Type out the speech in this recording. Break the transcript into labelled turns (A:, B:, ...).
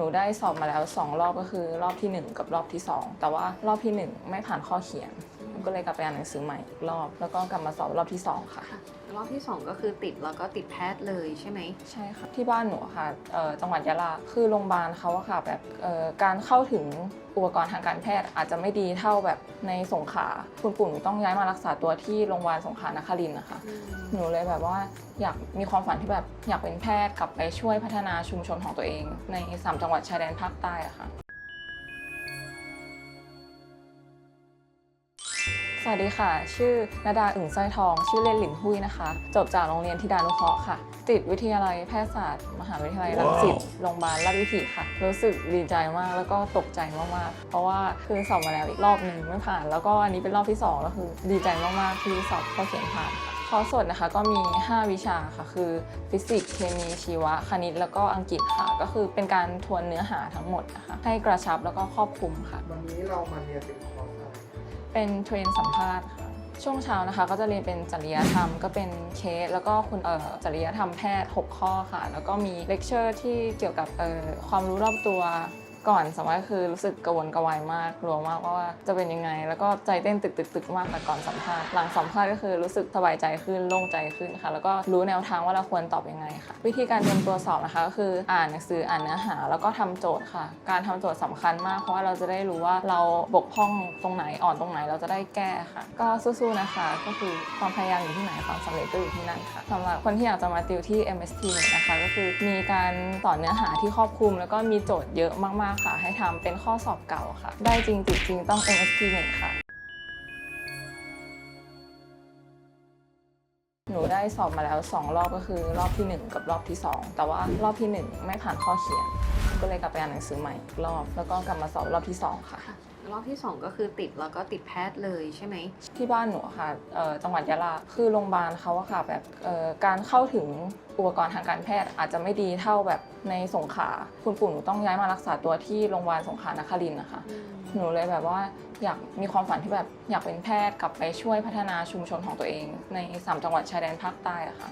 A: นูได้สอบมาแล้ว 2 รอบก็คือ รอบทีหนึ่1 กับรอบที่ 2 แต่ว่ารอบทีหนึ่1 ไม่ผ่านข้อเขียน ก็เลยกลับไปอ่านหนังสือใหม่อีกรอบ แล้วก็กลับมาสอบรอบที่2ค่ะ
B: รอบที่2ก็คือติดแล้วก็ติดแพทย์เลยใช่ไหม
A: ใช่ค่ะ ที่บ้านหนูอะค่ะเอ่อจังหวัดยะลาคือโรงพยาบาลเขาอะค่ะแบบเอ่อการเข้าถึงอุปกรณ์ทางการแพทย์อาจจะไม่ดีเท่าแบบในสงขลาคุณปู่หนูต้องย้ายมารักษาตัวที่โรงพยาบาลสงขลานครินทร์นะคะ หนูเลยแบบว่าอยากมีความฝันที่แบบอยากเป็นแพทย์กลับไปช่วยพัฒนาชุมชนของตัวเอง ในสามจังหวัดชายแดนภาคใต้อะค่ะ สวัสดีค่ะ ชื่อนาดาอึ่งสร้อยทอง ชื่อเล่นหลินหุยนะคะ จบจากโรงเรียนธิดานุเคราะห์ค่ะติดวิทยาลัยแพทยศาสตร์ มหาวิทยาลัยรังสิต โรงพยาบาลราชวิถีค่ะ รู้สึกดีใจมากแล้วก็ตกใจมากๆ เพราะว่าคือสอบมาแล้วอีกรอบหนึ่งไม่ผ่าน แล้วก็อันนี้เป็นรอบที่สองแล้วคือดีใจมากๆที่สอบข้อเขียนผ่านค่ะ คอร์สสดนะคะก็มี 5 วิชาค่ะ คือฟิสิกส์เคมีชีวะ คณิต แล้วก็อังกฤษค่ะ ก็คือเป็นการทวนเนื้อหาทั้งหมดนะคะ ให้กระชับแล้วก็ครอบคลุมค่ะ
C: วันนี้เรามาเรียนเป็นคอร์สอะไร
A: เป็นเทรนสัมภาษณ์ค่ะช่วงเช้านะคะก็จะเรียนเป็นจริยธรรมก็เป็นเคส แล้วก็คุณเอ่อจริยธรรมแพทย์ 6 ข้อค่ะ แล้วก็มีเลคเชอร์ที่เกี่ยวกับเอ่อความรู้รอบตัว ก่อนสัมภาษณ์คือรู้สึกกระวนกระวายมากกลัวมากว่าจะเป็นยังไง แล้วก็ใจเต้นตึกตึกตึกมากค่ะก่อนสัมภาษณ์หลังสัมภาษณ์ก็คือรู้สึกสบายใจขึ้นโล่งใจขึ้นค่ะแล้วก็รู้แนวทางว่าเราควรตอบยังไงค่ะ วิธีการเตรียมตัวสอบนะคะก็คืออ่านหนังสืออ่านเนื้อหา แล้วก็ทำโจทย์ค่ะ การทำโจทย์สำคัญมาก เพราะว่าเราจะได้รู้ว่าเราบกพร่องตรงไหนอ่อนตรงไหนเราจะได้แก้ค่ะ ก็สู้ๆนะคะ ก็คือความพยายามอยู่ที่ไหนความสำเร็จก็อยู่ที่นั่นค่ะสำหรับคนที่อยากจะมาติวที่ MST เนี่ยนะคะก็คือมีการสอนเนื้อหาที่ครอบคลุม แล้วก็มีโจทย์เยอะมากๆค่ะ ให้ทำเป็นข้อสอบเก่าค่ะ ได้จริงติดจริงต้อง MST เค่ะ หนูได้สอบมาแล้ว 2 รอบก็คือรอบที่ 1 กับรอบที่ 2 แต่ว่ารอบที่ 1 ไม่ผ่านข้อเขียน ก็เลยกลับไปอ่านหนังสือใหม่อีกรอบ แล้วก็กลับมาสอบรอบที่2ค่ะ
B: รอบที่ 2 ก็คือติดแล้วก็ติดแพทย์เลยใช่ไหม
A: ที่บ้านหนูอะค่ะเอ่อจังหวัดยะลา คือโรงพยาบาลเขาอะค่ะแบบเอ่อการเข้าถึงอุปกรณ์ทางการแพทย์อาจจะไม่ดีเท่าแบบในสงขลา คุณปู่หนูต้องย้ายมารักษาตัวที่โรงพยาบาลสงขลานครินทร์นะคะ หนูเลยแบบว่าอยากมีความฝันที่แบบอยากเป็นแพทย์กลับไปช่วยพัฒนาชุมชนของตัวเอง ในสามจังหวัดชายแดนภาคใต้อะค่ะ